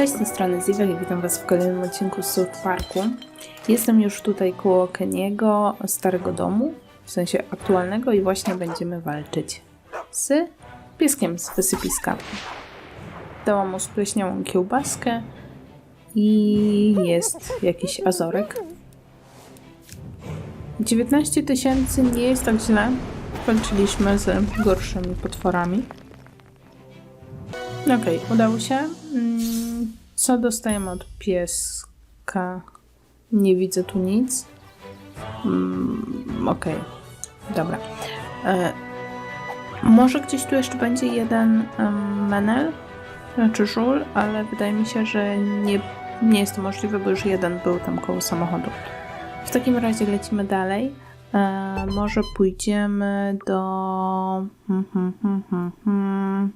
Cześć, z tej strony witam Was w kolejnym odcinku South Parku. Jestem już tutaj koło Keniego, starego domu, w sensie aktualnego i właśnie będziemy walczyć z pieskiem z wysypiska. Dałam mu spleśniałą kiełbaskę i jest jakiś azorek. 19 tysięcy nie jest tak źle. Walczyliśmy z gorszymi potworami. Okej, udało się. Mm, Co dostajemy od pieska? Nie widzę tu nic. Mm, Okej, dobra. E, może gdzieś tu jeszcze będzie jeden em, menel, znaczy żul, ale wydaje mi się, że nie, nie jest to możliwe, bo już jeden był tam koło samochodu. W takim razie lecimy dalej. E, może pójdziemy do. Hmm, hmm, hmm.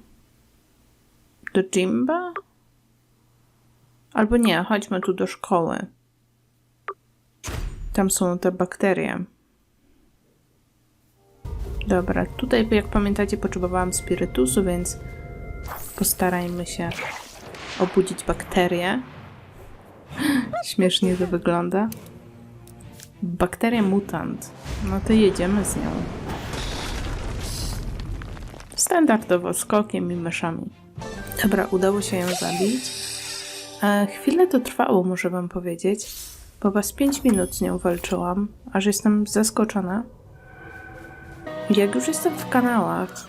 Do Jimba? Albo nie, chodźmy tu do szkoły. Tam są te bakterie. Dobra, tutaj jak pamiętacie potrzebowałam spirytusu, więc postarajmy się obudzić bakterie. Śmiesznie to wygląda. Bakteria mutant. No to jedziemy z nią. Standardowo skokiem i myszami. Dobra, udało się ją zabić. E, chwilę to trwało, muszę wam powiedzieć. Po was 5 minut z nią walczyłam, aż jestem zaskoczona. Jak już jestem w kanałach,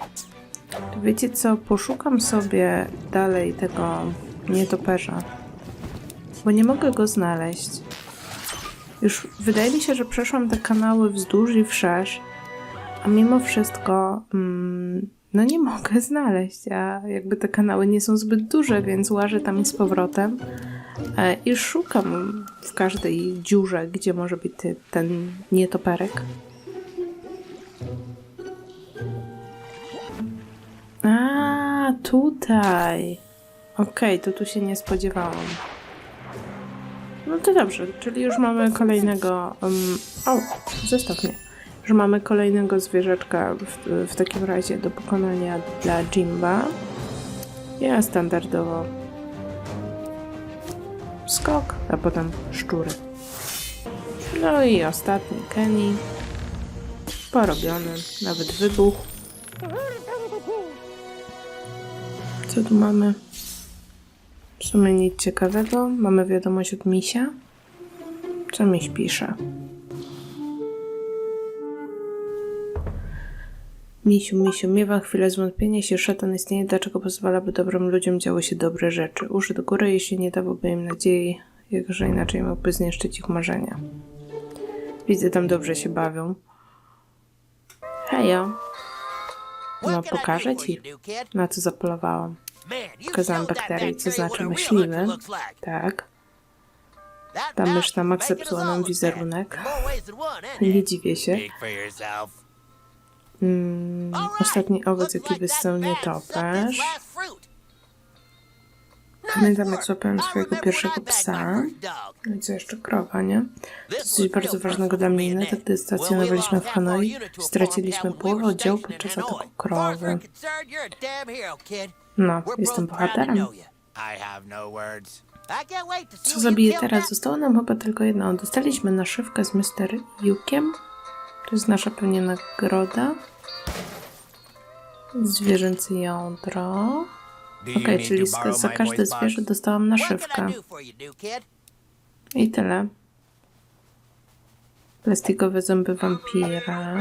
to wiecie co, poszukam sobie dalej tego nietoperza, bo nie mogę go znaleźć. Już wydaje mi się, że przeszłam te kanały wzdłuż i wszerz, a mimo wszystko mm, no nie mogę znaleźć, a jakby te kanały nie są zbyt duże, więc łażę tam i z powrotem e, i szukam w każdej dziurze, gdzie może być ten nietoperek. A, tutaj. Okej, to tu się nie spodziewałam. No to dobrze, czyli już mamy kolejnego. Um, o, zestaw mnie. Już mamy kolejnego zwierzaczka w, w takim razie do pokonania dla Jimba. Ja standardowo skok, a potem szczury. No i ostatni Kenny. Porobiony, nawet wybuch. Co tu mamy? W sumie nic ciekawego. Mamy wiadomość od misia. Co miś pisze? Misiu, misiu, miewa chwilę zwątpienia, jeśli szatan istnieje, dlaczego pozwala, by dobrym ludziom działy się dobre rzeczy. Uży do góry, jeśli nie dawałby im nadziei, jakże inaczej mógłby zniszczyć ich marzenia. Widzę, tam dobrze się bawią. Hejo. No, pokażę ci, na co zapolowałam. Pokazałam bakterii, co znaczy myśliwy. Tak. Ta mysz na maksa psuła nam wizerunek. Nie dziwię się. Mm, ostatni owoc, jaki wysłał nietoperz. Pamiętam, jak złapałem swojego pierwszego psa. No i co jeszcze? Krowa, nie? To jest coś bardzo ważnego dla mnie. Tak gdy stacjonowaliśmy w Hanoi, straciliśmy połowę oddziału podczas ataku krowy. No, jestem bohaterem. Co zabiję teraz? Zostało nam chyba tylko jedno. Dostaliśmy naszywkę z Mr. Yukiem. To jest nasza pewnie nagroda. Zwierzęce jądro. Okej, czyli za, za każde zwierzę dostałam naszywkę. I tyle. Plastikowe zęby wampira.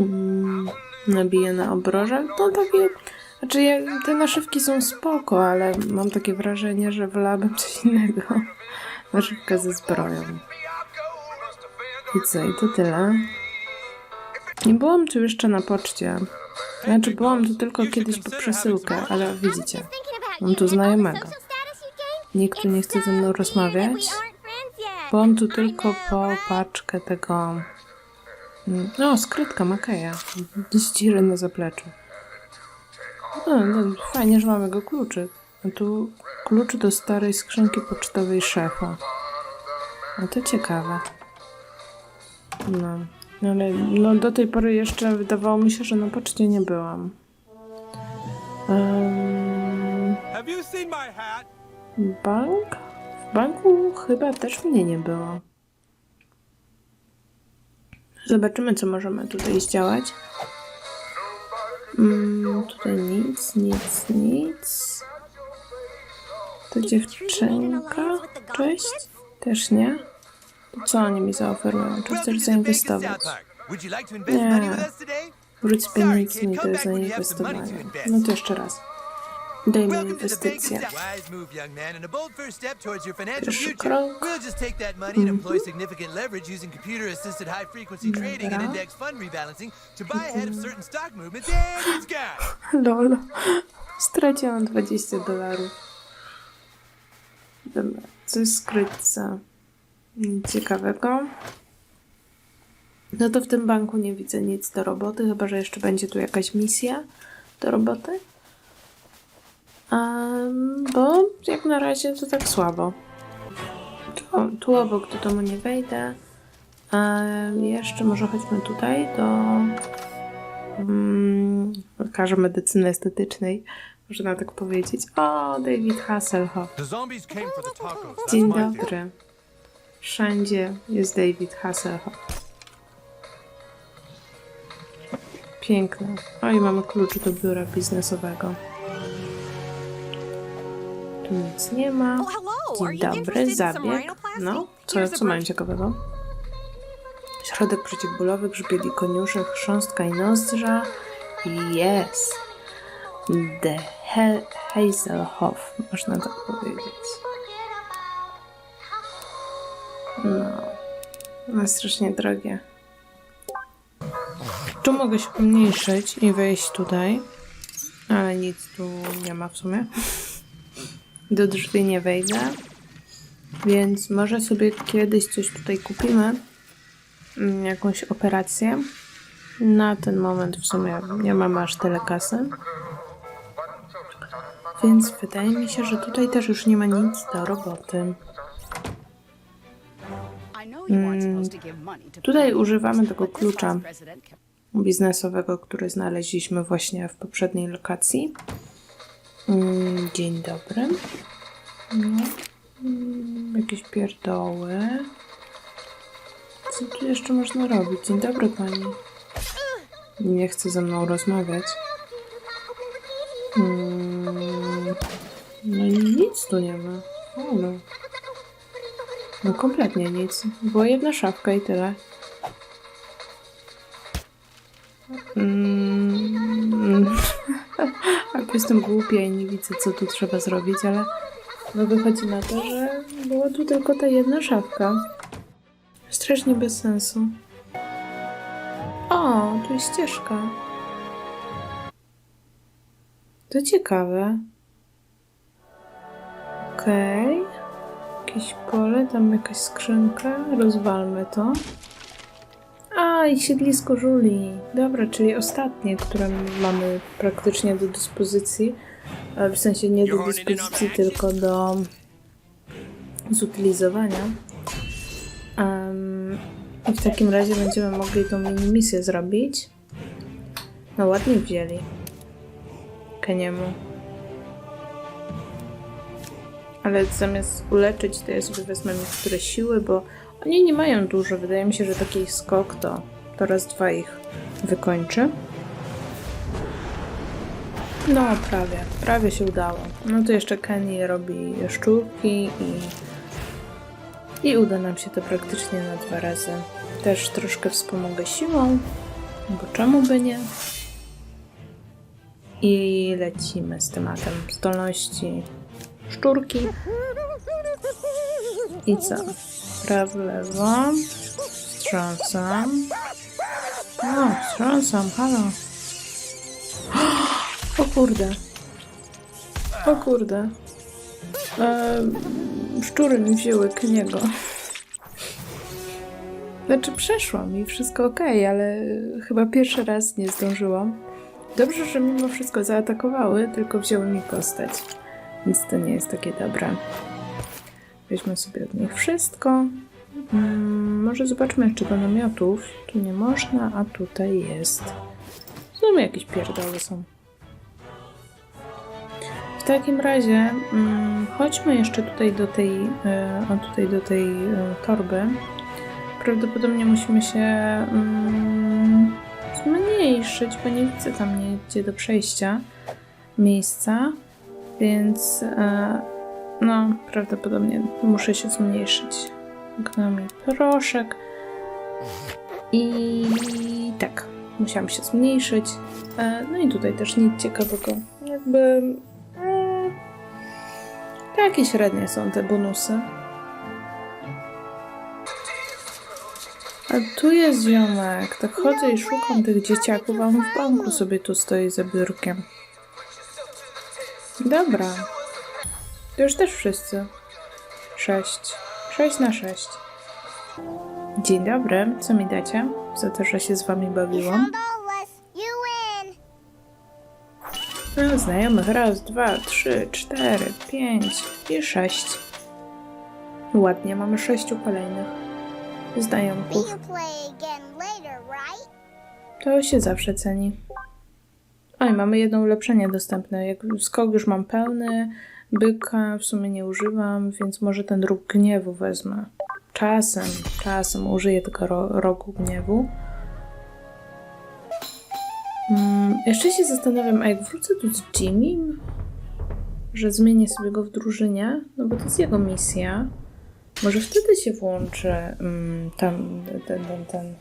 Mm, nabiję na obroże. To takie... Znaczy, ja, te naszywki są spoko, ale mam takie wrażenie, że wolałabym coś innego. Naszywka ze zbroją. I co, i to tyle. Nie byłam tu jeszcze na poczcie. Znaczy, byłam tu tylko kiedyś po przesyłkę, ale widzicie, mam tu znajomego. Nikt nie chce ze mną rozmawiać. Byłam tu tylko po paczkę tego... Mm, O, skrytka Makeja. Z dziry na zapleczu. No, no, fajnie, że mamy go kluczyk. A tu klucz do starej skrzynki pocztowej szefa. No to ciekawe. No, ale no, do tej pory jeszcze wydawało mi się, że na poczcie nie byłam. Hat? bank? W banku chyba też mnie nie było. Zobaczymy, co możemy tutaj zdziałać. Mm, tutaj nic, nic, nic. To dziewczynka? Cześć? Też nie? Co oni mi zaoferują? Czy chcesz zainwestować? Nie. Wróć z pieniędzmi, jest to invest. No to jeszcze raz. Daj mi inwestycje. Pierwszy krok. Gone. Lol. Straciłam 20 dolarów. Dobra, coś skrytce. Nic ciekawego. No to w tym banku nie widzę nic do roboty, chyba że jeszcze będzie tu jakaś misja do roboty. Em, bo jak na razie to tak słabo. Tu, tu obok do domu nie wejdę. Em, jeszcze może chodźmy tutaj do mm, lekarza medycyny estetycznej, można tak powiedzieć. O, David Hasselhoff. Dzień dobry. Wszędzie jest David Hasselhoff. Piękne. O, i mamy klucz do biura biznesowego. Tu nic nie ma. Oh, Dzień dobry, zabieg. No, co, co mają ciekawego? Środek przeciwbólowy, grzybieli koniuszy, chrząstka i nozdrza. Yes. The He Hazelhoff, można tak powiedzieć. No. No, strasznie drogie. Tu mogę się umniejszyć i wejść tutaj. Ale nic tu nie ma w sumie. Do drzwi nie wejdę. Więc może sobie kiedyś coś tutaj kupimy. Mm, Jakąś operację. Na ten moment w sumie nie mam aż tyle kasy. Więc wydaje mi się, że tutaj też już nie ma nic do roboty. Tutaj używamy tego klucza biznesowego, który znaleźliśmy właśnie w poprzedniej lokacji. Mm, Dzień dobry. No. Mm, Jakieś pierdoły. Co tu jeszcze można robić? Dzień dobry pani. Nie chce ze mną rozmawiać. Mm, No i nic tu nie ma. O, no. No kompletnie nic. Była jedna szafka i tyle. Mm, jestem głupia i nie widzę, co tu trzeba zrobić, ale no wychodzi na to, że była tu tylko ta jedna szafka. Strasznie bez sensu. O, tu jest ścieżka. To ciekawe. Okej. Jakieś pole, tam jakaś skrzynka. Rozwalmy to. A, i siedlisko żuli. Dobra, czyli ostatnie, które mamy praktycznie do dyspozycji. E, W sensie nie do dyspozycji, tylko do zutylizowania. Em, I w takim razie będziemy mogli tą mini misję zrobić. No ładnie wzięli. Keniemu. Ale zamiast uleczyć, to ja sobie wezmę niektóre siły, bo oni nie mają dużo. Wydaje mi się, że taki skok to, to raz, dwa ich wykończy. No, prawie. Prawie się udało. No to jeszcze Kenny robi szczurki i... I uda nam się to praktycznie na dwa razy. Też troszkę wspomogę siłą, bo czemu by nie? I lecimy z tematem zdolności szczurki. I co? Prawo, lewo. Wstrząsam. O, wstrząsam, halo. O kurde. O kurde. Ehm, szczury mi wzięły Keniego. Znaczy przeszłam i wszystko ok, ale chyba pierwszy raz nie zdążyłam. Dobrze, że mimo wszystko zaatakowały, tylko wzięły mi postać. Więc to nie jest takie dobre. Weźmy sobie od nich wszystko. Mm, może zobaczmy jeszcze do namiotów. Tu nie można, a tutaj jest. Znowu jakieś pierdoły są. takim razie mm, chodźmy jeszcze tutaj do tej, o, tutaj do tej e, torby. Prawdopodobnie musimy się mm, zmniejszyć, bo nie widzę tam nigdzie do przejścia miejsca, więc e, no prawdopodobnie muszę się zmniejszyć. Gnami proszek i tak, musiałam się zmniejszyć. E, No i tutaj też nic ciekawego. Jakby. Mm, takie średnie są te bonusy. A tu jest ziomek. Tak chodzę i szukam tych dzieciaków, a on w banku sobie tu stoi za biurkiem. Dobra. To już też wszyscy. Sześć. Sześć na sześć. Dzień dobry. Co mi dacie? Za to, że się z wami bawiłam. No, znajomych raz, dwa, trzy, cztery, pięć i sześć. Ładnie, mamy sześciu kolejnych znajomków. To się zawsze ceni. Oj, mamy jedno ulepszenie dostępne. Jak skok już mam pełny, byka w sumie nie używam, więc może ten róg gniewu wezmę. Czasem, czasem użyję tylko ro rogu gniewu. Mm, jeszcze się zastanawiam, a jak wrócę tu z Jimmym, że zmienię sobie go w drużynie, no bo to jest jego misja. Może wtedy się włączy mm, tam ten, ten, ten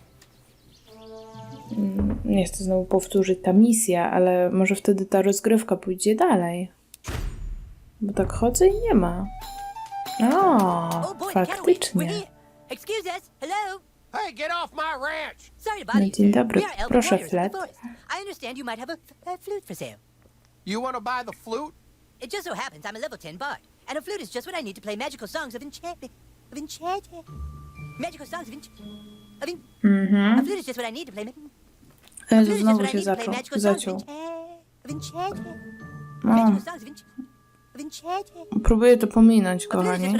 nie chcę znowu powtórzyć ta misja, ale może wtedy ta rozgrywka pójdzie dalej. Bo tak chodzę i nie ma. O, Oh faktycznie. Hey, get off my ranch! Sorry to No, dzień dobry. Proszę, Flet. I understand you might have a, a flute for sale. You want to buy the flute? It just so happens I'm a level 10 bard, and a flute is just what I need to play magical songs of enchantment. Of enchantment. Magical songs of enchantment. Of en- A Mhm. flute is just what I need to play. Jezu, znowu się zaczął. Zaciął. enchant- of enchantment. O, Magical songs of ench- of enchantment. próbuję to pominąć, kochani.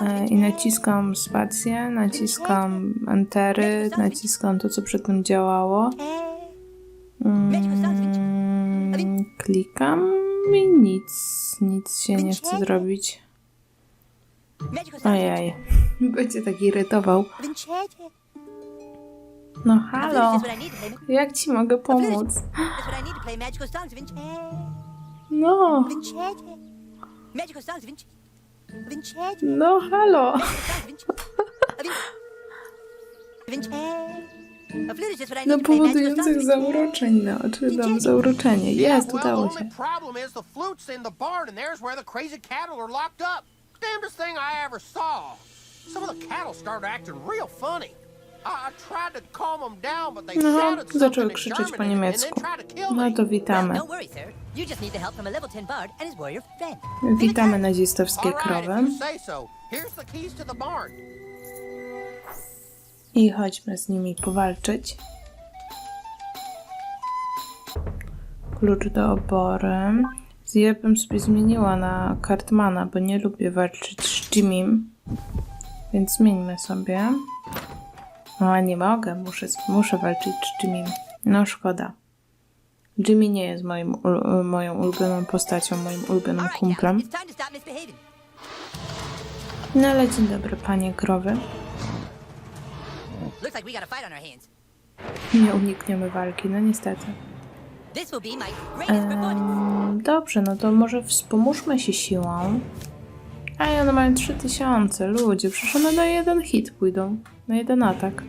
E, I naciskam spację, naciskam entery, naciskam to, co przy tym działało. Mm, klikam i nic, nic się nie chce zrobić. Ojej, będzie tak irytował. No halo, jak ci mogę pomóc? No, no halo. I No powodujących zauroczeń, no, czy dam zauroczenie. Jest, udało się. Damnedest thing I ever saw. Some of the cattle started acting real funny. No, in krzyczeć po niemiecku. No to witamy. Don't worry, sir. You just need the help from a level 10 bard and his warrior friend. Witamy nazistowskie krowy. I chodźmy z nimi powalczyć. Klucz do obory. Ja bym sobie zmieniła na Cartmana, bo nie lubię walczyć z Jimmym. Więc zmieńmy sobie. No, a nie mogę, muszę, muszę walczyć z Jimmym. No, szkoda. Jimmy nie jest moim, ul- moją ulubioną postacią, moim ulubionym kumplem. No ale dzień dobry, panie krowy. Nie unikniemy walki, no niestety. Dobrze, no to może wspomóżmy się siłą. A i one mają 3000, ludzie, przecież one na jeden hit pójdą, na jeden atak.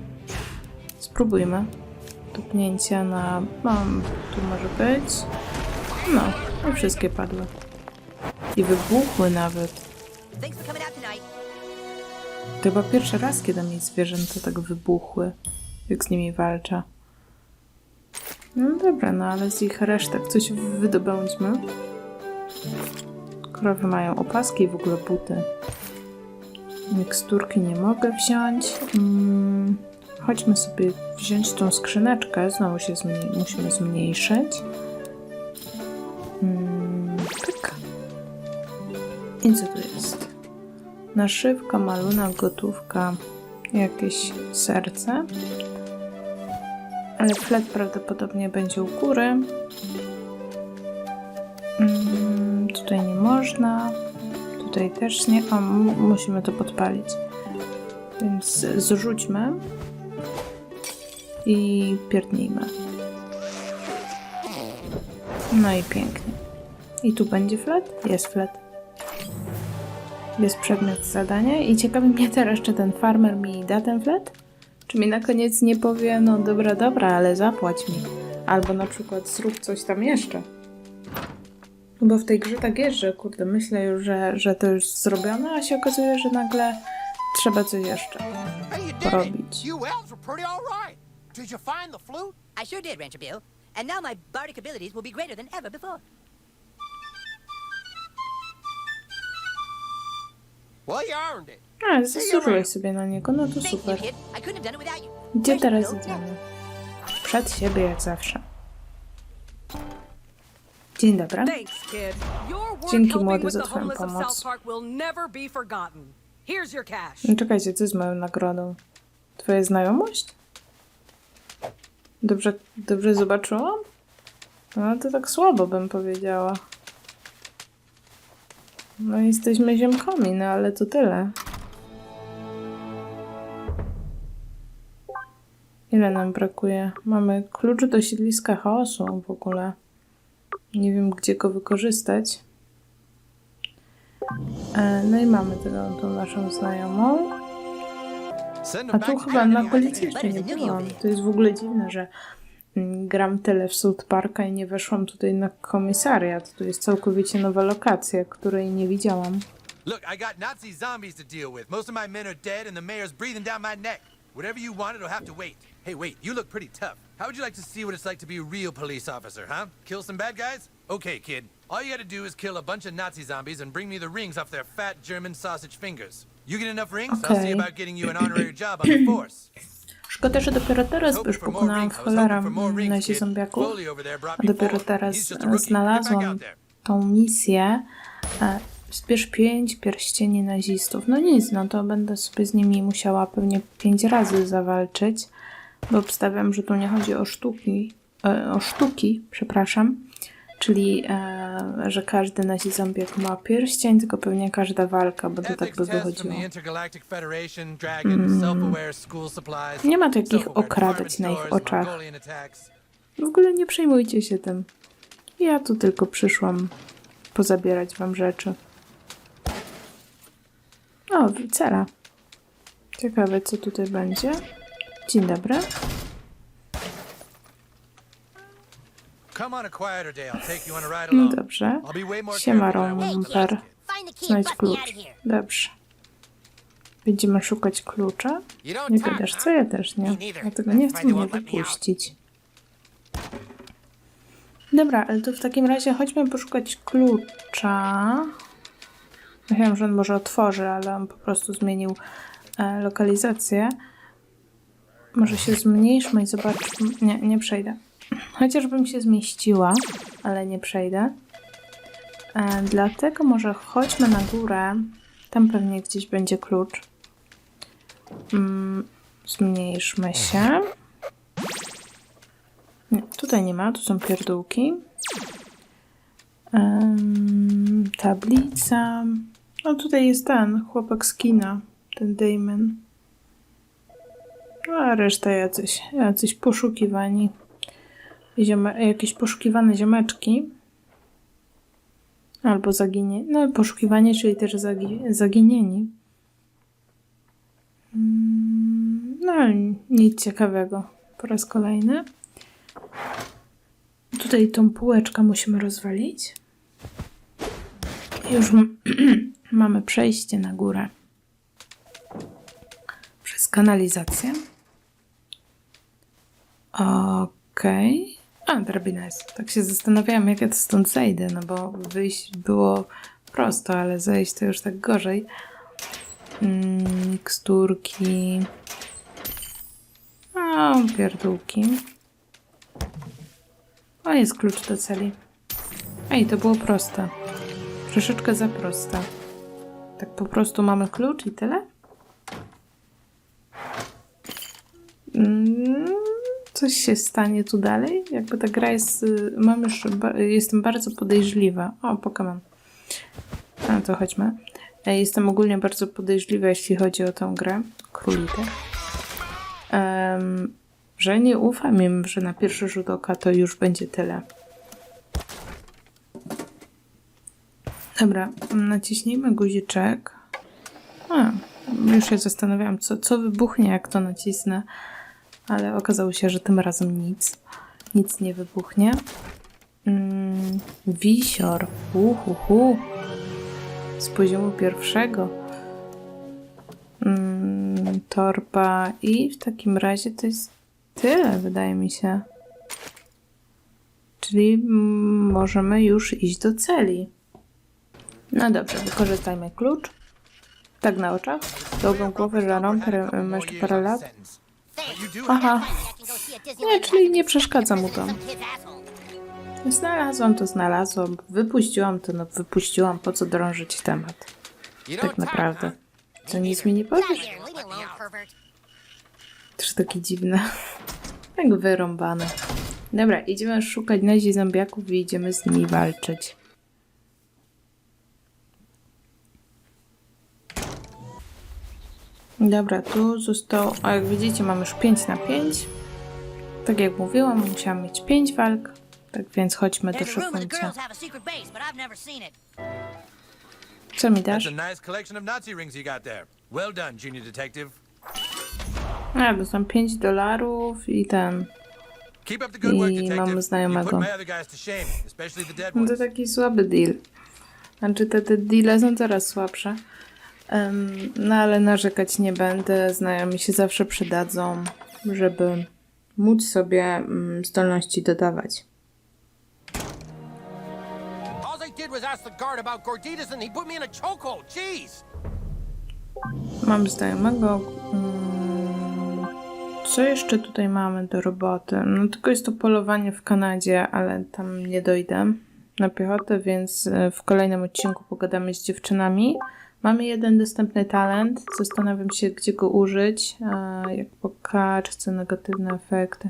Spróbujmy. Tupnięcia na... Mam, tu może być. No, i wszystkie padły. I wybuchły nawet. To chyba pierwszy raz, kiedy mi zwierzęta tak wybuchły, jak z nimi walczę. No dobra, no ale z ich resztek coś wydobędźmy. Krowy mają opaski i w ogóle buty. Miksturki nie mogę wziąć. Mm, chodźmy sobie wziąć tą skrzyneczkę. Znowu się zmniej- musimy zmniejszyć. Mm, tak. I co tu jest? Naszywka, malunek, gotówka, jakieś serce. Ale flet prawdopodobnie będzie u góry. Mm, co tutaj nie można. Tutaj też nie. O, mu- musimy to podpalić. Więc zrzućmy. I pierdnijmy. No i pięknie. I tu będzie flet? Jest flet. Jest przedmiot zadania i ciekawi mnie teraz, czy ten farmer mi da ten flet? Czy mi na koniec nie powie, no dobra, dobra, ale zapłać mi. Albo na przykład zrób coś tam jeszcze. No Bo w tej grze tak jest, że kurde, myślę już, że, że to już zrobione, a się okazuje, że nagle trzeba coś jeszcze. Porobić. it. You elves were pretty all right. Did you find the flute? I sure did, Rancher Bill. And now my bardic abilities will be greater than ever before. Well, you earned it. A, zasłużyłeś sobie na niego, no to super. Gdzie teraz idziemy? Przed siebie jak zawsze. Dzień dobry. Dzięki, młody, za twoją pomoc. No czekajcie, co jest moją nagrodą? Twoja znajomość? Dobrze, dobrze zobaczyłam? No to tak słabo bym powiedziała. No jesteśmy ziemkami, no ale to tyle. Ile nam brakuje? Mamy klucz do siedliska chaosu w ogóle. Nie wiem, gdzie go wykorzystać. E, No i mamy tę tą naszą znajomą. A tu to chyba na policji jeszcze nie byłam. To jest w ogóle dziwne, że mm, gram tyle w South Parka i nie weszłam tutaj na komisariat. Tu jest całkowicie nowa lokacja, której nie widziałam. Look, I got Nazi zombies to deal with. Most of my men are dead, and the mayor's breathing down my neck. Whatever you want, it'll have to wait. Hey, wait, you look pretty tough. How would you like to see what it's like to be a real police officer, huh? Kill some bad guys? Okay, kid. All you gotta do is kill a bunch of Nazi zombies and bring me the rings off their fat German sausage fingers. You get enough rings, I'll see Okay. about getting you an honorary job on the force. Szkoda, że dopiero teraz już pokonałam cholera kid. zombiaków. A dopiero teraz znalazłam tą misję. E, Zbierz pięć pierścieni nazistów. No nic, no to będę sobie z nimi musiała pewnie pięć razy zawalczyć, bo obstawiam, że tu nie chodzi o sztuki, e, o sztuki, przepraszam, czyli e, że każdy nazi zombiak ma pierścień, tylko pewnie każda walka, bo to tak by wychodziło. supplies. Nie ma takich okradać na ich oczach. W ogóle nie przejmujcie się tym. Ja tu tylko przyszłam pozabierać wam rzeczy. O, cela. Ciekawe, co tutaj będzie. Dzień dobry. No dobrze. Siema, Romper. Znajdź klucz. Dobrze. Będziemy szukać klucza. Nie gadasz, co ja też nie. Dlatego nie chcę mnie wypuścić. Dobra, ale to w takim razie chodźmy poszukać klucza. Myślałam, że on może otworzy, ale on po prostu zmienił e, lokalizację. Może się zmniejszmy i zobaczmy. Nie, nie przejdę. Chociażbym się zmieściła, ale nie przejdę. E, dlatego może chodźmy na górę. Tam pewnie gdzieś będzie klucz. Mm, zmniejszmy się. Nie, tutaj nie ma, tu są pierdółki. Em, tablica. No tutaj jest ten chłopak z kina, ten Damon. No, a reszta jacyś, jacyś poszukiwani. Ziome, jakieś poszukiwane ziomeczki. Albo zaginie. No, poszukiwanie, czyli też zagi, zaginieni. Mm, No, nic ciekawego. Po raz kolejny. Tutaj tą półeczkę musimy rozwalić. Już mamy przejście na górę. Przez kanalizację. Okej. A, drabina jest. Tak się zastanawiałam, jak ja to stąd zejdę, no bo wyjść było prosto, ale zejść to już tak gorzej. Mm, miksturki. O, pierdółki. O, jest klucz do celi. Ej, to było proste. Troszeczkę za proste. Tak po prostu mamy klucz i tyle? Mm, Coś się stanie tu dalej? Jakby ta gra jest... y, Mam już... Jestem bardzo podejrzliwa. O, Pokémon. A to chodźmy. E, Jestem ogólnie bardzo podejrzliwa, jeśli chodzi o tę grę. Królika. Em, że nie ufam im, że na pierwszy rzut oka to już będzie tyle. Dobra, naciśnijmy guziczek. A, już się zastanawiałam, co, co wybuchnie, jak to nacisnę, ale okazało się, że tym razem nic. Nic nie wybuchnie. Mm, wisior. Uhuhu. Z poziomu pierwszego. Mm, torba. I w takim razie to jest tyle, wydaje mi się. Czyli możemy już iść do celi. No dobrze, wykorzystajmy klucz. Tak na oczach. Dałbym głowę, ma jeszcze parę lat. Aha. Nie, czyli nie przeszkadza mu to. Znalazłam to, znalazłam. Wypuściłam to, no wypuściłam. Po co drążyć temat? Tak naprawdę. To nic mi nie powiesz? Też takie dziwne. Tak wyrąbane. Dobra, idziemy szukać nazi zombiaków i idziemy z nimi walczyć. Dobra, tu zostało... A jak widzicie, mam już 5 na 5. Tak jak mówiłam, musiałam mieć 5 walk. Tak więc chodźmy do szefuncia. Co mi dasz? a. A, dostałem 5 dolarów i ten... I You znajomego. No to taki słaby deal. Znaczy te, te deale są coraz słabsze. No ale narzekać nie będę. Znajomi się zawsze przydadzą, żeby móc sobie mm, zdolności dodawać. Mam znajomego. Mm, co jeszcze tutaj mamy do roboty? No tylko jest to polowanie w Kanadzie, ale tam nie dojdę na piechotę, więc e, w kolejnym odcinku pogadamy z dziewczynami. Mamy jeden dostępny talent. Zastanawiam się, gdzie go użyć. E, Jak po kaczce, negatywne efekty.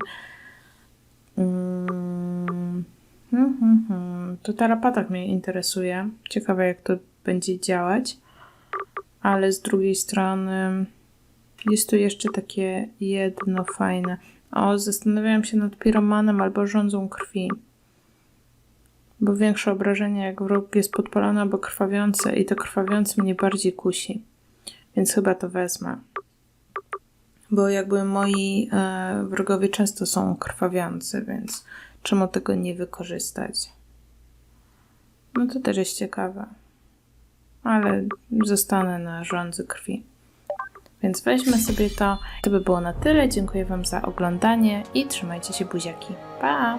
Mm, hmm, hmm, hmm. To tarapatak mnie interesuje. Ciekawe, jak to będzie działać ale z drugiej strony jest tu jeszcze takie jedno fajne. O, zastanawiałam się nad piromanem albo rządzą krwi. Bo większe obrażenia, jak wróg jest podpalony albo krwawiący, i to krwawiący mnie bardziej kusi. Więc chyba to wezmę. Bo jakby moi e, wrogowie często są krwawiący, więc czemu tego nie wykorzystać? No to też jest ciekawe ale zostanę na żądzy krwi. Więc weźmy sobie to. To by było na tyle. Dziękuję Wam za oglądanie i trzymajcie się buziaki. Pa!